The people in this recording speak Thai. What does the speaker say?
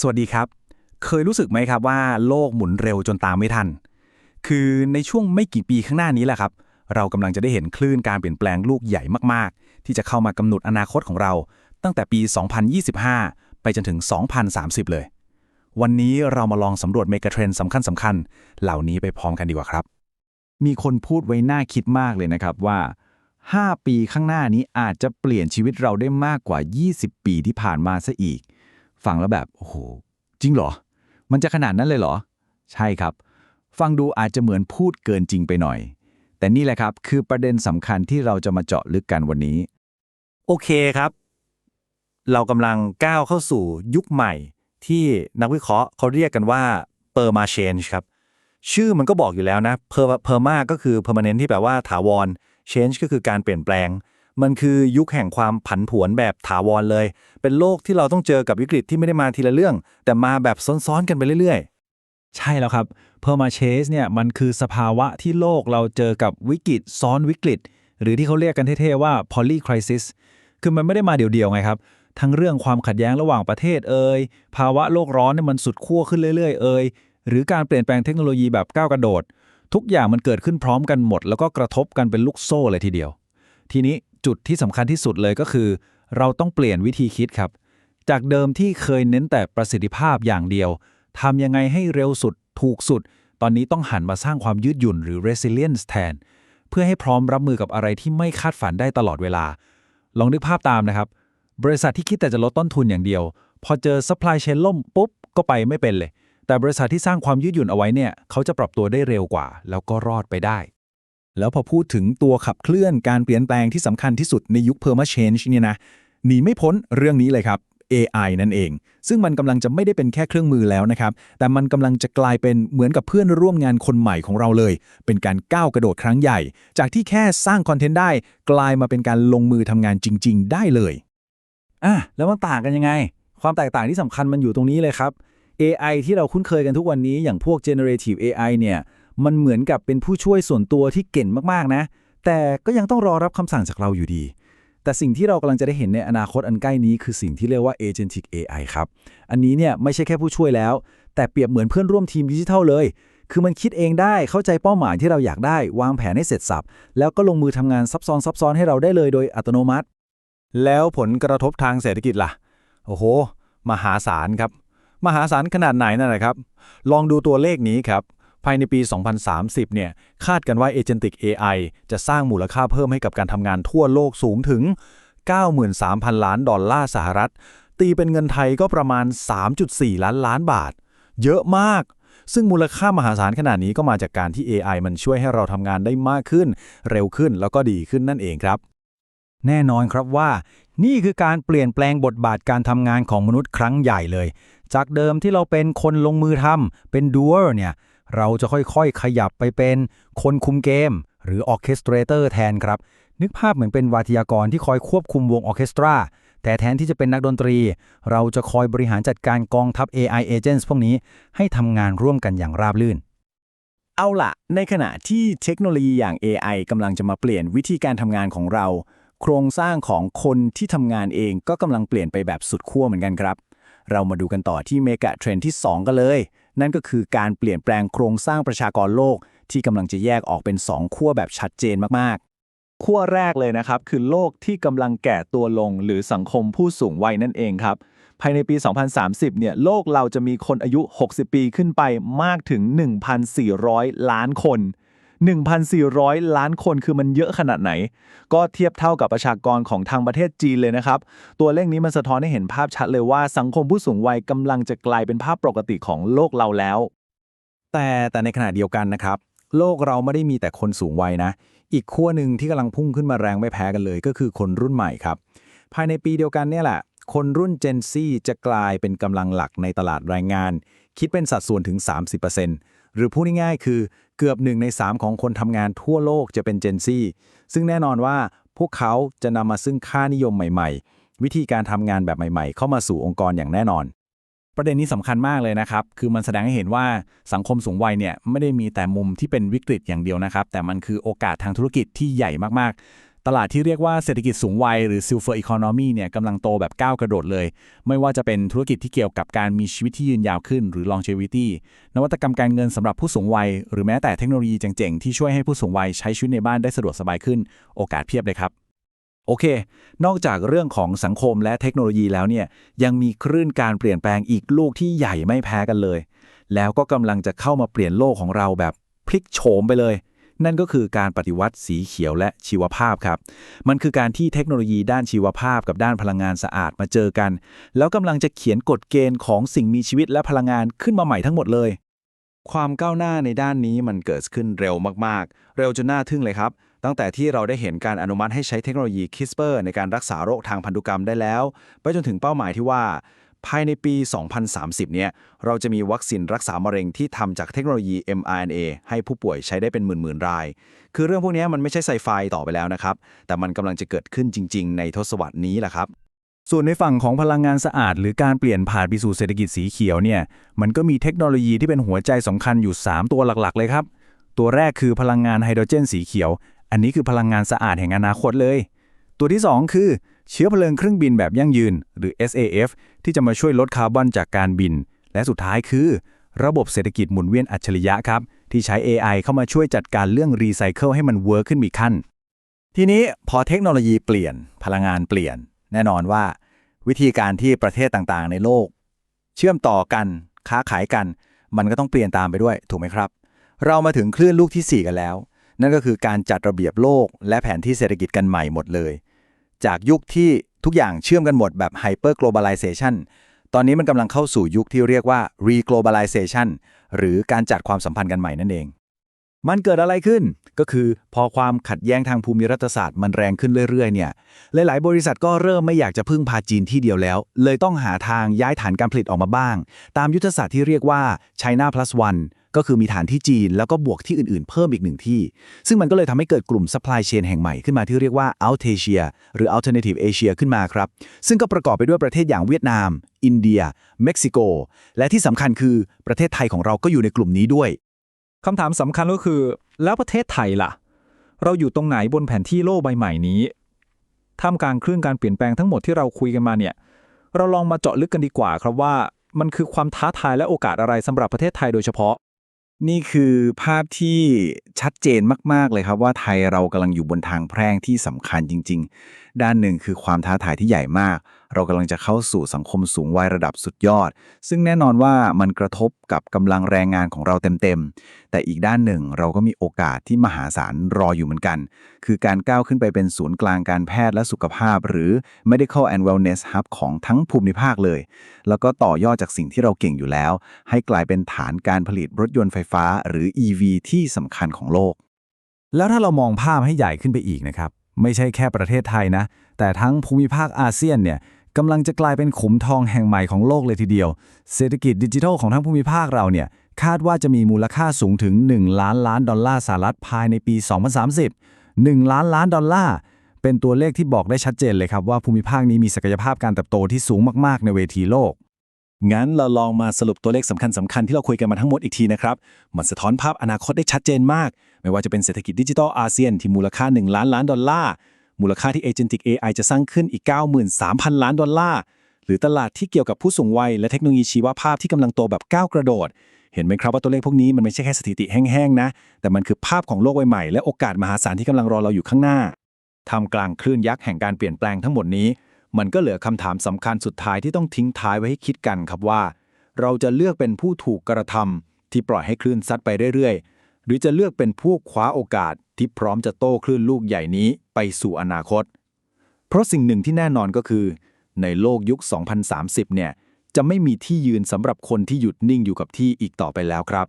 สวัสดีครับ เคยรู้สึกไหมครับว่าโลกหมุนเร็วจนตามไม่ทัน คือในช่วงไม่กี่ปีข้างหน้านี้แหละครับ เรากำลังจะได้เห็นคลื่นการเปลี่ยนแปลงลูกใหญ่มากๆ ที่จะเข้ามากำหนดอนาคตของเรา ตั้งแต่ปี 2025 ไปจนถึง 2030 เลย วันนี้เรามาลองสำรวจเมกะเทรนสำคัญสำคัญๆเหล่านี้ไปพร้อมกันดีกว่าครับ มีคนพูดไว้น่าคิดมากเลยนะครับว่า 5 ปีข้างหน้านี้อาจจะเปลี่ยนชีวิตเราได้มากกว่า 20 ปีที่ผ่านมาซะอีก ฟังแล้วแบบโอ้โหจริงเหรอ มันจะขนาดนั้นเลยเหรอ ใช่ครับ ฟังดูอาจจะเหมือนพูดเกินจริงไปหน่อย แต่นี่แหละครับคือประเด็นสำคัญที่เราจะมาเจาะลึกกันวันนี้ โอเคครับ เรากำลังก้าวเข้าสู่ยุคใหม่ ที่นักวิเคราะห์เขาเรียกกันว่า perma change ครับ ชื่อมันก็บอกอยู่แล้วนะ per perma ก็คือ permanent ที่แปลว่าถาวร change ก็คือการเปลี่ยนแปลง มันคือยุคแห่งความผันผวนแบบถาวรเลย เป็นโลกที่เราต้องเจอกับวิกฤตที่ไม่ได้มาทีละเรื่อง แต่มาแบบซ้อนๆกันไปเรื่อย ๆ ใช่แล้วครับ permachace เนี่ยมันคือสภาวะที่โลกเราเจอกับวิกฤตซ้อนวิกฤต หรือที่เขาเรียกกันเท่ๆว่า poly crisis คือมันไม่ได้มาเดี่ยวๆไงครับทั้งเรื่องความขัดแย้งระหว่างประเทศเอ่ยภาวะโลกร้อนเนี่ยมันสุดขั้วขึ้นเรื่อยๆเอ่ยหรือการเปลี่ยนแปลงเทคโนโลยีแบบก้าวกระโดด ทุกอย่างมันเกิดขึ้นพร้อมกันหมด แล้วก็กระทบกันเป็นลูกโซ่เลยทีเดียว ทีนี้ จุดที่สำคัญที่สุดเลยก็คือ เราต้องเปลี่ยนวิธีคิดครับ จากเดิมที่เคยเน้นแต่ประสิทธิภาพอย่างเดียวทำยังไงให้เร็วสุดถูกสุด ตอนนี้ต้องหันมาสร้างความยืดหยุ่นหรือ resilience แทน เพื่อให้พร้อมรับมือกับอะไรที่ไม่คาดฝันได้ตลอดเวลา ลองนึกภาพตามนะครับ บริษัทที่คิดแต่จะลดต้นทุนอย่างเดียว พอเจอ supply chain ล่มปุ๊บ ก็ไปไม่เป็นเลย แต่บริษัทที่สร้างความยืดหยุ่นเอาไว้เนี่ยเขาจะปรับตัวได้เร็วกว่า แล้วก็รอดไปได้ แล้วพอพูดถึงตัวขับเคลื่อนการเปลี่ยนแปลงที่สำคัญที่สุดในยุค perma change เนี่ยนะหนีไม่พ้นเรื่องนี้เลยครับ AI นั่นเอง ซึ่งมันกำลังจะไม่ได้เป็นแค่เครื่องมือแล้วนะครับ แต่มันกำลังจะกลายเป็นเหมือนกับเพื่อนร่วมงานคนใหม่ของเราเลย เป็นการก้าวกระโดดครั้งใหญ่ จากที่แค่สร้างคอนเทนต์ได้ กลายมาเป็นการลงมือทำงานจริง ๆ ได้เลยอะแล้วมันต่างกันยังไง ความแตกต่างที่สำคัญมันอยู่ตรงนี้เลยครับ AI ที่เราคุ้นเคยกันทุกวันนี้อย่างพวก generative AI เนี่ย มันเหมือนกับเป็นผู้ช่วยส่วนตัวที่เก่งมากๆนะ แต่ก็ยังต้องรอรับคำสั่งจากเราอยู่ดี แต่สิ่งที่เรากำลังจะได้เห็นในอนาคตอันใกล้นี้คือสิ่งที่เรียกว่า agentic AI ครับ อันนี้เนี่ยไม่ใช่แค่ผู้ช่วยแล้ว แต่เปรียบเหมือนเพื่อนร่วมทีมดิจิทัลเลย คือมันคิดเองได้เข้าใจเป้าหมายที่เราอยากได้ วางแผนให้เสร็จสับแล้วก็ลงมือทำงานซับซ้อนซับซ้อนให้เราได้เลยโดยอัตโนมัติ แล้วผลกระทบทางเศรษฐกิจล่ะ โอ้โห มหาศาลครับ มหาศาลขนาดไหนนั่นแหละครับ ลองดูตัวเลขนี้ครับ ภายในปี 2030 เนี่ย คาดกันว่า Agentic AI จะสร้างมูลค่าเพิ่มให้กับการทำงานทั่วโลกสูงถึง 93,000 ล้านดอลลาร์สหรัฐ ตีเป็นเงินไทยก็ประมาณ 3.4 ล้านล้านบาท เยอะมาก ซึ่งมูลค่ามหาศาลขนาดนี้ก็มาจากการที่ AI มันช่วยให้เราทำงานได้มากขึ้น เร็วขึ้นแล้วก็ดีขึ้นนั่นเองครับ แน่นอนครับว่า นี่คือการเปลี่ยนแปลงบทบาทการทำงานของมนุษย์ครั้งใหญ่เลย จากเดิมที่เราเป็นคนลงมือทำเป็นดูเออร์เนี่ย เราจะค่อยๆ ขยับไปเป็นคนคุมเกม หรือออเคสตรเตอร์แทนครับ นึกภาพเหมือนเป็นวาทยากรที่คอยควบคุมวงออเคสตรา แต่แทนที่จะเป็นนักดนตรี เราจะคอยบริหารจัดการกองทัพ AI agents พวกนี้ให้ทำงานร่วมกันอย่างราบรื่น เอาล่ะในขณะที่เทคโนโลยีอย่าง AI กำลังจะมาเปลี่ยนวิธีการทำงานของเรา โครงสร้างของคนที่ทำงานเองก็กำลังเปลี่ยนไปแบบสุดขั้วเหมือนกันครับ เรามาดูกันต่อที่เมกะเทรนด์ที่ 2 กันเลย นั่นก็คือการเปลี่ยนแปลงโครงสร้างประชากรโลก ที่กำลังจะแยกออกเป็น 2 ขั้วแบบชัดเจนมากๆ ขั้วแรกเลยนะครับ คือโลกที่กำลังแก่ตัวลงหรือสังคมผู้สูงวัยนั่นเองครับ ภายในปี 2030 เนี่ยโลกเราจะมีคนอายุ 60 ปีขึ้นไปมากถึง 1,400 ล้านคน 1,400 ล้านคนคือมันเยอะขนาดไหน ก็เทียบเท่ากับประชากรของทางประเทศจีนเลยนะครับ ตัวเลขนี้มันสะท้อนให้เห็นภาพชัดเลยว่าสังคมผู้สูงวัยกำลังจะกลายเป็นภาพปกติของโลกเราแล้ว แต่แต่ในขณะเดียวกันนะครับ โลกเราไม่ได้มีแต่คนสูงวัยนะ อีกขั้วหนึ่งที่กำลังพุ่งขึ้นมาแรงไม่แพ้กันเลย ก็คือคนรุ่นใหม่ครับ ภายในปีเดียวกันเนี่ยแหละ คนรุ่น Gen Z จะกลายเป็นกำลังหลักในตลาดแรงงาน คิดเป็นสัดส่วนถึง 30%หรือพูดง่ายๆ คือ เกือบหนึ่งใน 3 ของคนทำงานทั่วโลกจะเป็น Gen Z ซึ่งแน่นอนว่าพวกเขาจะนำมาซึ่งค่านิยมใหม่ ๆ วิธีการทำงานแบบใหม่ ๆ เข้ามาสู่องค์กรอย่างแน่นอน ประเด็นนี้สำคัญมากเลยนะครับ คือมันแสดงให้เห็นว่าสังคมสูงวัยเนี่ยไม่ได้มีแต่มุมที่เป็นวิกฤตอย่างเดียวนะครับ แต่มันคือโอกาสทางธุรกิจที่ใหญ่มากๆ ตลาดที่เรียกว่าเศรษฐกิจสูงวัยหรือ Silver Economy เนี่ยกำลังโตแบบก้าวกระโดดเลย ไม่ว่าจะเป็นธุรกิจที่เกี่ยวกับการมีชีวิตที่ยืนยาวขึ้น หรือ longevity นวัตกรรมการเงินสำหรับผู้สูงวัย หรือแม้แต่เทคโนโลยีเจ๋งๆ ที่ช่วยให้ผู้สูงวัยใช้ชีวิตในบ้านได้สะดวกสบายขึ้น โอกาสเพียบเลยครับโอเค นอกจากเรื่องของสังคมและเทคโนโลยีแล้วเนี่ย ยังมีคลื่นการเปลี่ยนแปลงอีกลูกที่ใหญ่ไม่แพ้กันเลย แล้วก็กำลังจะเข้ามาเปลี่ยนโลกของเราแบบพลิกโฉมไปเลย นั่นก็คือการปฏิวัติสีเขียวและชีวภาพครับ มันคือการที่เทคโนโลยีด้านชีวภาพกับด้านพลังงานสะอาดมาเจอกัน แล้วกำลังจะเขียนกฎเกณฑ์ของสิ่งมีชีวิตและพลังงานขึ้นมาใหม่ทั้งหมดเลย ความก้าวหน้าในด้านนี้มันเกิดขึ้นเร็วมากๆ เร็วจนน่าทึ่งเลยครับตั้งแต่ที่เราได้เห็นการอนุมัติให้ใช้เทคโนโลยี CRISPR ในการรักษาโรคทางพันธุกรรมได้แล้ว ไปจนถึงเป้าหมายที่ว่า ภายในปี 2030 เนี่ย เราจะมีวัคซีนรักษามะเร็งที่ทำจากเทคโนโลยี mRNA ให้ผู้ป่วยใช้ได้เป็นหมื่นๆ ราย คือเรื่องพวกนี้มันไม่ใช่ไซไฟต่อไปแล้วนะครับ แต่มันกำลังจะเกิดขึ้นจริง ๆ ในทศวรรษนี้แหละครับ ส่วนในฝั่งของพลังงานสะอาด หรือการเปลี่ยนผ่านไปสู่เศรษฐกิจสีเขียวเนี่ย มันก็มีเทคโนโลยีที่เป็นหัวใจสำคัญอยู่ 3 ตัวหลักๆ เลยครับ ตัวแรกคือพลังงานไฮโดรเจนสีเขียว อันนี้คือพลังงานสะอาดแห่งอนาคตเลย ตัวที่ 2 คือ เชื้อเพลิงเครื่องบินแบบยั่งยืน หรือ SAF ที่จะมาช่วยลดคาร์บอนจากการบิน และสุดท้ายคือ ระบบเศรษฐกิจหมุนเวียนอัจฉริยะครับ ที่ใช้ AI เข้ามาช่วยจัดการเรื่องรีไซเคิลให้มันเวิร์คขึ้นอีกขั้น ทีนี้พอเทคโนโลยีเปลี่ยน พลังงานเปลี่ยน แน่นอนว่า วิธีการที่ประเทศต่างๆ ในโลก เชื่อมต่อกันค้าขายกัน มันก็ต้องเปลี่ยนตามไปด้วยถูกไหมครับ เรามาถึงคลื่นลูกทีสี่4 กันแล้ว นั่นก็คือการจัดระเบียบโลก และแผนที่เศรษฐกิจกันใหม่หมดเลย จากยุคที่ทุกอย่างเชื่อมกันหมดแบบ hyper globalization ตอนนี้มันกำลังเข้าสู่ยุคที่เรียกว่า re globalization หรือการจัดความสัมพันธ์กันใหม่นั่นเอง มันเกิดอะไรขึ้น ก็คือพอความขัดแย้งทางภูมิรัฐศาสตร์มันแรงขึ้นเรื่อยๆ เนี่ย หลายๆ บริษัทก็เริ่มไม่อยากจะพึ่งพาจีนที่เดียวแล้ว เลยต้องหาทางย้ายฐานการผลิตออกมาบ้าง ตามยุทธศาสตร์ที่เรียกว่า China plus one ก็คือมีฐานที่จีน แล้วก็บวกที่อื่นๆ เพิ่มอีกหนึ่งที่ ซึ่งมันก็เลยทำให้เกิดกลุ่ม supply chain แห่งใหม่ขึ้นมาที่เรียกว่า Outasia หรือ Alternative Asia ขึ้นมาครับ ซึ่งก็ประกอบไปด้วยประเทศอย่างเวียดนาม อินเดีย เม็กซิโก และที่สำคัญคือประเทศไทยของเราก็อยู่ในกลุ่มนี้ด้วยคำถามสำคัญก็คือ แล้วประเทศไทยล่ะ เราอยู่ตรงไหนบนแผนที่โลกใบใหม่นี้ท่ามกลางคลื่นการเปลี่ยนแปลงทั้งหมดที่เราคุยกันมาเนี่ย เราลองมาเจาะลึกกันดีกว่าครับว่ามันคือความท้าทายและโอกาสอะไรสำหรับประเทศไทยโดยเฉพาะ นี่คือภาพที่ชัดเจนมาก ๆ เลยครับว่าไทยเรากำลังอยู่บนทางแพร่งที่สำคัญจริง ๆ ด้านหนึ่งคือความท้าทายที่ใหญ่มาก เรากำลังจะเข้าสู่สังคมสูงวัยระดับสุดยอด ซึ่งแน่นอนว่ามันกระทบกับกำลังแรงงานของเราเต็มๆ แต่อีกด้านหนึ่งเราก็มีโอกาสที่มหาศาลรออยู่เหมือนกัน คือการก้าวขึ้นไปเป็นศูนย์กลางการแพทย์และสุขภาพ หรือ medical and wellness hub ของทั้งภูมิภาคเลย แล้วก็ต่อยอดจากสิ่งที่เราเก่งอยู่แล้ว ให้กลายเป็นฐานการผลิตรถยนต์ไฟฟ้า หรือ EV ที่สำคัญของโลก แล้วถ้าเรามองภาพให้ใหญ่ขึ้นไปอีกนะครับไม่ใช่แค่ประเทศไทยนะ แต่ทั้งภูมิภาคอาเซียนเนี่ย กำลังจะกลายเป็นขุมทองแห่งใหม่ของโลกเลยทีเดียว เศรษฐกิจดิจิทัลของทั้งภูมิภาคเราเนี่ยคาดว่าจะมีมูลค่าสูงถึง 1 ล้านล้านดอลลาร์สหรัฐภายในปี 2030 1 ล้านล้านดอลลาร์เป็นตัวเลขที่บอกได้ชัดเจนเลยครับว่าภูมิภาคนี้มีศักยภาพการเติบโตที่สูงมาก ๆ ในเวทีโลก งั้นเราลองมาสรุปตัวเลขสำคัญสคัญที่เราคุยกันมาทั้งหมดอีกทีนะครับ มันสะท้อนภาพอนาคตได้ชัดเจนมาก ไม่ว่าจะเป็นเศรษฐกิจดิจิทัลอาเซียนที่มูลค่า 1 ล้านล้านดอลลาร์ มูลค่าที่ Agentic AI จะสร้างขึ้นอีก 93,000 ล้านดอลลาร์ หรือตลาดที่เกี่ยวกับผู้สูงวัย และเทคโนโลยีชีวภาพที่กำลังโตแบบก้าวกระโดด เห็นไหมครับว่าตัวเลขพวกนี้มันไม่ใช่แค่สถิติแห้งๆนะ แต่มันคือภาพของโลกใบใหม่ และโอกาสมหาศาลที่กำลังรอเราอยู่ข้างหน้าท่ามกลางคลื่นยักษ์แห่งการเปลี่ยนแปลงทั้งหมดนี้ มันก็เหลือคำถามสำคัญสุดท้ายที่ต้องทิ้งท้ายไว้ให้คิดกันครับว่า เราจะเลือกเป็นผู้ถูกกระทำที่ปล่อยให้คลื่นซัดไปเรื่อยๆ หรือจะเลือกเป็นผู้คว้าโอกาส ที่พร้อมจะโต้คลื่นลูกใหญ่นี้ไปสู่อนาคต เพราะสิ่งหนึ่งที่แน่นอนก็คือ ในโลกยุค 2030 เนี่ย จะไม่มีที่ยืนสำหรับคนที่หยุดนิ่งอยู่กับที่อีกต่อไปแล้วครับ